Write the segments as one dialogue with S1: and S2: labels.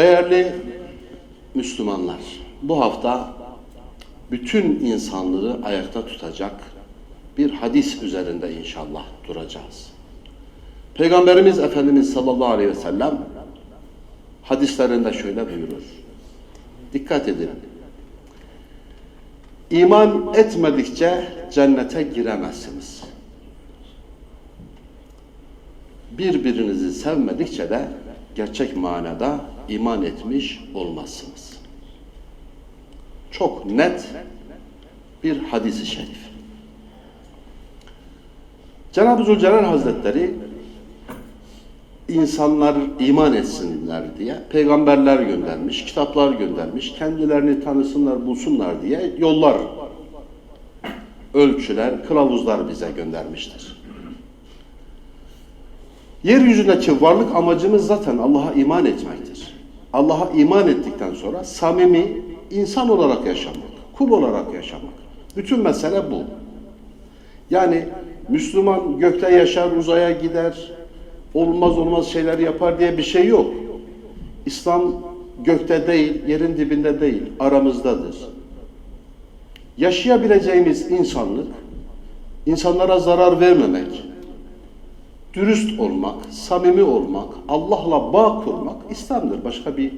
S1: Değerli Müslümanlar, bu hafta bütün insanlığı ayakta tutacak bir hadis üzerinde inşallah duracağız. Peygamberimiz Efendimiz sallallahu aleyhi ve sellem hadislerinde şöyle buyurur. Dikkat edin. İman etmedikçe cennete giremezsiniz. Birbirinizi sevmedikçe de gerçek manada iman etmiş olmazsınız. Çok net bir hadisi şerif. Cenab-ı Zülcelal Hazretleri insanlar iman etsinler diye peygamberler göndermiş, kitaplar göndermiş, kendilerini tanısınlar, bulsunlar diye yollar, ölçüler, kılavuzlar bize göndermiştir. Yeryüzündeki varlık amacımız zaten Allah'a iman etmektir. Allah'a iman ettikten sonra samimi insan olarak yaşamak, kul olarak yaşamak. Bütün mesele bu. Yani Müslüman gökte yaşar, uzaya gider, olmaz olmaz şeyler yapar diye bir şey yok. İslam gökte değil, yerin dibinde değil, aramızdadır. Yaşayabileceğimiz insanlık, insanlara zarar vermemek, dürüst olmak, samimi olmak, Allah'la bağ kurmak İslam'dır. Başka bir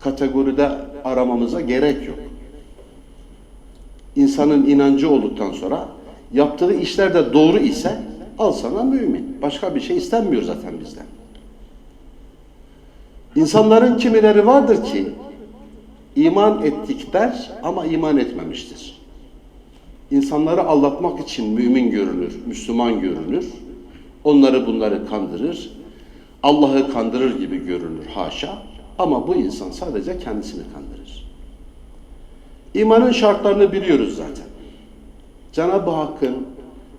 S1: kategoride aramamıza gerek yok. İnsanın inancı olduktan sonra yaptığı işler de doğru ise al sana mümin. Başka bir şey istenmiyor zaten bizden. İnsanların kimileri vardır ki iman ettik der ama iman etmemiştir. İnsanları aldatmak için mümin görünür, Müslüman görünür. Onları bunları kandırır. Allah'ı kandırır gibi görünür haşa. Ama bu insan sadece kendisini kandırır. İmanın şartlarını biliyoruz zaten. Cenab-ı Hakk'ın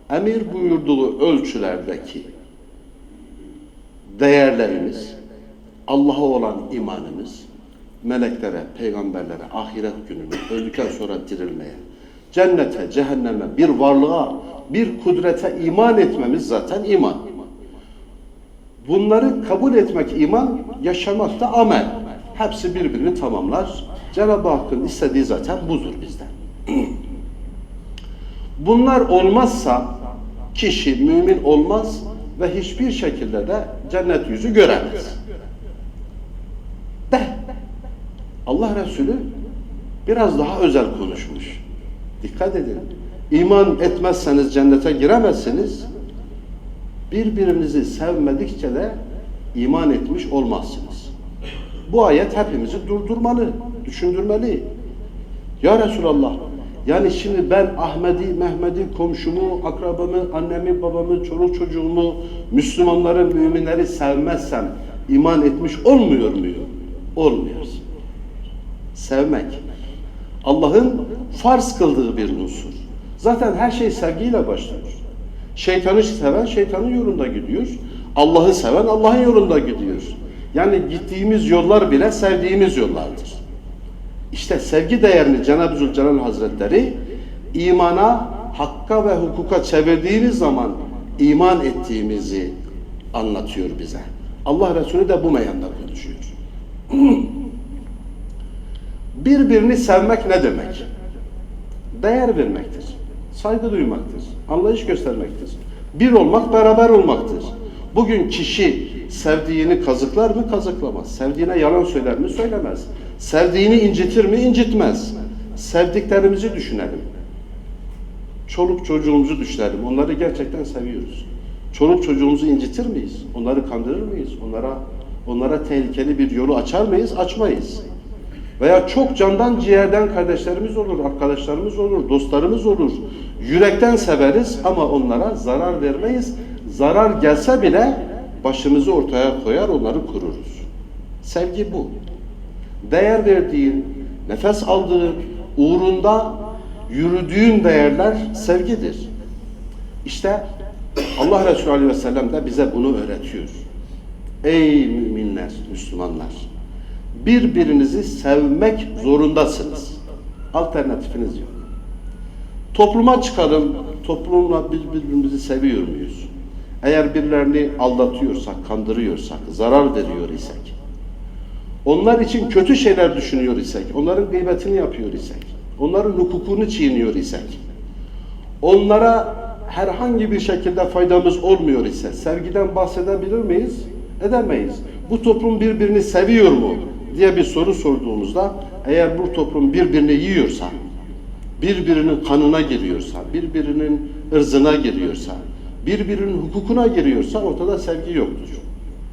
S1: emir buyurduğu ölçülerdeki değerlerimiz, Allah'a olan imanımız, meleklere, peygamberlere, ahiret gününe, öldükten sonra dirilmeye, cennete, cehenneme, bir varlığa, bir kudrete iman etmemiz zaten iman. Bunları kabul etmek iman, yaşamak da amel. Hepsi birbirini tamamlar. Cenab-ı Hakk'ın istediği zaten budur bizden. Bunlar olmazsa kişi mümin olmaz ve hiçbir şekilde de cennet yüzü göremez. De Allah Resulü biraz daha özel konuşmuş. Dikkat edin. İman etmezseniz cennete giremezsiniz. Birbirinizi sevmedikçe de iman etmiş olmazsınız. Bu ayet hepimizi durdurmalı, düşündürmeli. Ya Resulallah, yani şimdi ben Ahmedi, Mehmedi, komşumu, akrabamı, annemi, babamı, çoluk çocuğumu, Müslümanları, müminleri sevmezsem iman etmiş olmuyor muyum? Olmuyoruz. Sevmek. Allah'ın farz kıldığı bir unsur. Zaten her şey sevgiyle başlıyor. Şeytanı seven şeytanın yolunda gidiyor. Allah'ı seven Allah'ın yolunda gidiyor. Yani gittiğimiz yollar bile sevdiğimiz yollardır. İşte sevgi değerini Cenab-ı Zülcelal Hazretleri imana, hakka ve hukuka çevirdiğimiz zaman iman ettiğimizi anlatıyor bize. Allah Resulü de bu meyanda konuşuyor. Birbirini sevmek ne demek? Değer vermektir. Saygı duymaktır. Anlayış göstermektir. Bir olmak, beraber olmaktır. Bugün kişi sevdiğini kazıklar mı? Kazıklamaz. Sevdiğine yalan söyler mi? Söylemez. Sevdiğini incitir mi? İncitmez. Sevdiklerimizi düşünelim. Çoluk çocuğumuzu düşünelim. Onları gerçekten seviyoruz. Çoluk çocuğumuzu incitir miyiz? Onları kandırır mıyız? Onlara onlara tehlikeli bir yolu açar mıyız? Açmayız. Veya çok candan ciğerden kardeşlerimiz olur, arkadaşlarımız olur, dostlarımız olur. Yürekten severiz ama onlara zarar vermeyiz. Zarar gelse bile başımızı ortaya koyar, onları kururuz. Sevgi bu. Değer verdiğin, nefes aldığın, uğrunda yürüdüğün değerler sevgidir. İşte Allah Resulü Aleyhi ve Sellem de bize bunu öğretiyor. Ey müminler, Müslümanlar! Birbirinizi sevmek zorundasınız. Alternatifiniz yok. Topluma çıkalım, toplumla biz birbirimizi seviyor muyuz? Eğer birilerini aldatıyorsak, kandırıyorsak, zarar veriyor isek, onlar için kötü şeyler düşünüyor isek, onların gıybetini yapıyor isek, onların hukukunu çiğniyor isek, onlara herhangi bir şekilde faydamız olmuyor ise sevgiden bahsedebilir miyiz? Edemeyiz. Bu toplum birbirini seviyor mu diye bir soru sorduğumuzda eğer bu toplum birbirini yiyorsa, birbirinin kanına giriyorsa, birbirinin ırzına giriyorsa, birbirinin hukukuna giriyorsa ortada sevgi yoktur.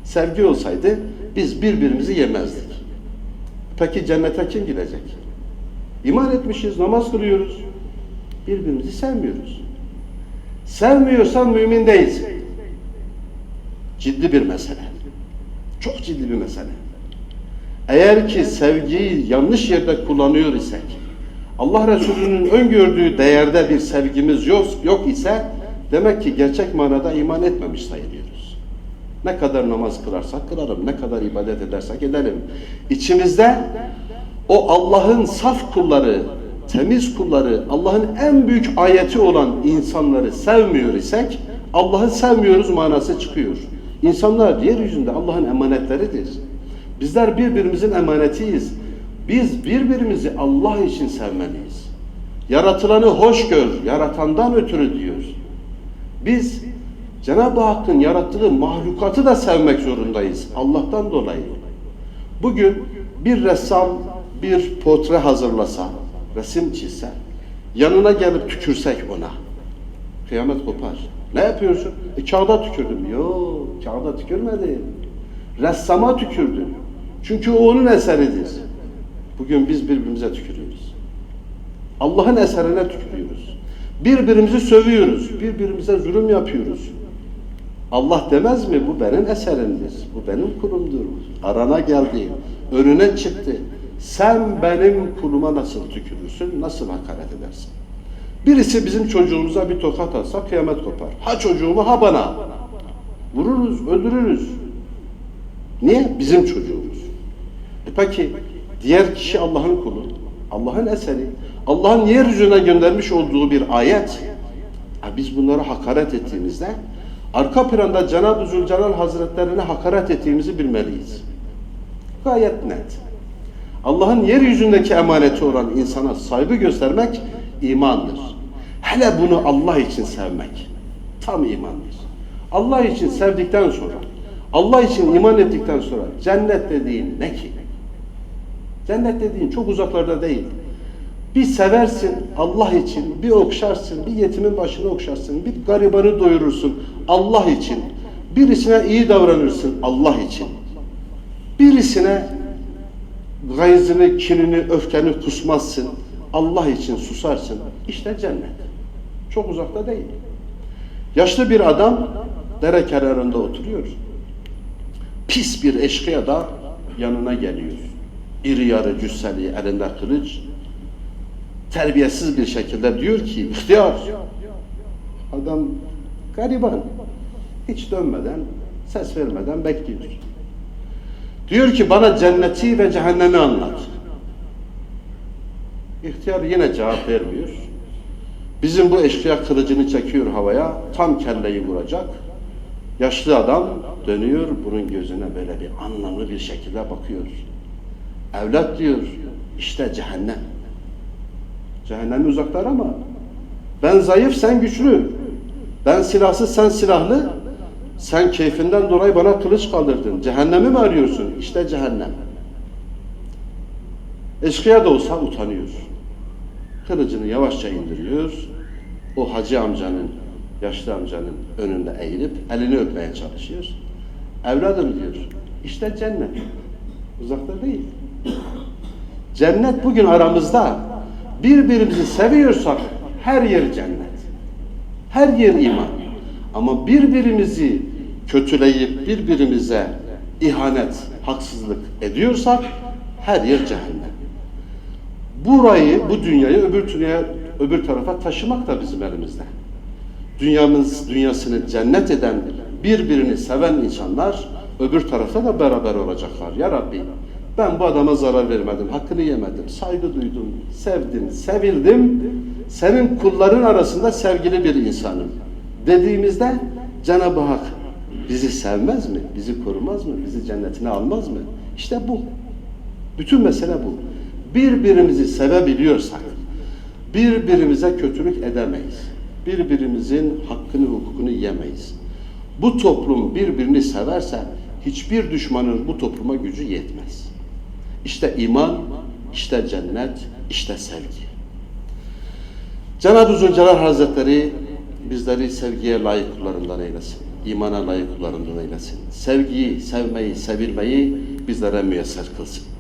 S1: Sevgi olsaydı biz birbirimizi yemezdik. Peki cennete kim gidecek? İman etmişiz, namaz kılıyoruz. Birbirimizi sevmiyoruz. Sevmiyorsan mümin değilsin. Ciddi bir mesele. Çok ciddi bir mesele. Eğer ki sevgiyi yanlış yerde kullanıyor isek, Allah Resulü'nün öngördüğü değerde bir sevgimiz yok, yok ise demek ki gerçek manada iman etmemiş sayılıyoruz. Ne kadar namaz kılarsak kılarım, ne kadar ibadet edersek edelim. İçimizde o Allah'ın saf kulları, temiz kulları, Allah'ın en büyük ayeti olan insanları sevmiyor isek Allah'ı sevmiyoruz manası çıkıyor. İnsanlar yeryüzünde Allah'ın emanetleridir. Bizler birbirimizin emanetiyiz. Biz birbirimizi Allah için sevmeliyiz. Yaratılanı hoş gör, yaratandan ötürü diyor. Biz Cenab-ı Hakk'ın yarattığı mahlukatı da sevmek zorundayız. Allah'tan dolayı. Bugün bir ressam bir portre hazırlasa, resim çizse, yanına gelip tükürsek ona, kıyamet kopar. Ne yapıyorsun? E, kağıda tükürdüm. Yok, kağıda tükürmedim. Ressama tükürdüm. Çünkü o onun eseridir. Bugün biz birbirimize tükürüyoruz. Allah'ın eserine tükürüyoruz. Birbirimizi sövüyoruz. Birbirimize zulüm yapıyoruz. Allah demez mi? Bu benim eserimdir. Bu benim kulumdur. Arana geldi. Önüne çıktı. Sen benim kuluma nasıl tükürürsün? Nasıl hakaret edersin? Birisi bizim çocuğumuza bir tokat atsa kıyamet kopar. Ha çocuğumu ha bana. Vururuz, öldürürüz. Niye? Bizim çocuğumuz. E peki diğer kişi Allah'ın kulu. Allah'ın eseri. Allah'ın yeryüzüne göndermiş olduğu bir ayet. Biz bunlara hakaret ettiğimizde arka planda Cenab-ı Zülcelal Hazretlerine hakaret ettiğimizi bilmeliyiz. Gayet net. Allah'ın yeryüzündeki emaneti olan insana saygı göstermek imandır. Hele bunu Allah için sevmek tam imandır. Allah için sevdikten sonra, Allah için iman ettikten sonra cennet dediğin ne ki? Cennet dediğin çok uzaklarda değil. Bir seversin Allah için, bir okşarsın, bir yetimin başını okşarsın, bir garibanı doyurursun Allah için. Birisine iyi davranırsın Allah için. Birisine gayzını, kinini, öfkeni kusmazsın. Allah için susarsın. İşte cennet. Çok uzakta değil. Yaşlı bir adam dere kenarında oturuyor. Pis bir eşkıya da yanına geliyor. İri yarı cüsseli elinde kılıç. Terbiyesiz bir şekilde diyor ki ihtiyar. Adam gariban. Hiç dönmeden, ses vermeden bekliyor. Diyor ki bana cenneti ve cehennemi anlat. İhtiyar yine cevap vermiyor. Bizim bu eşkıya kılıcını çekiyor havaya, tam kelleyi vuracak. Yaşlı adam dönüyor, bunun gözüne böyle bir anlamlı bir şekilde bakıyor. Evlat diyor, işte cehennem. Cehennemi uzaklar ama ben zayıf, sen güçlü. Ben silahsız, sen silahlı. Sen keyfinden dolayı bana kılıç kaldırdın. Cehennemi mi arıyorsun? İşte cehennem. Eşkıya da olsa utanıyor. Kılıcını yavaşça indiriyor. O hacı amcanın, yaşlı amcanın önünde eğilip elini öpmeye çalışıyor. Evladım diyor, işte cennet. Uzakta değil. Cennet bugün aramızda. Birbirimizi seviyorsak her yer cennet. Her yer iman. Ama birbirimizi kötüleyip birbirimize ihanet, haksızlık ediyorsak her yer cehennem. Burayı, bu dünyayı öbür dünyaya, öbür tarafa taşımak da bizim elimizde. Dünyamız, dünyasını cennet eden, birbirini seven insanlar öbür tarafta da beraber olacaklar. Ya Rabbi ben bu adama zarar vermedim, hakkını yemedim, saygı duydum, sevdim, sevildim. Senin kulların arasında sevgili bir insanım. Dediğimizde Cenab-ı Hak bizi sevmez mi? Bizi korumaz mı? Bizi cennetine almaz mı? İşte bu. Bütün mesele bu. Birbirimizi sevebiliyorsak, birbirimize kötülük edemeyiz. Birbirimizin hakkını, hukukunu yemeyiz. Bu toplum birbirini severse hiçbir düşmanın bu topluma gücü yetmez. İşte iman, işte cennet, işte sevgi. Cenab-ı Zülcelal Hazretleri bizleri sevgiye layık kullarından eylesin. imana layık kullarından eylesin. Sevgiyi, sevmeyi, sevilmeyi bizlere müyesser kılsın.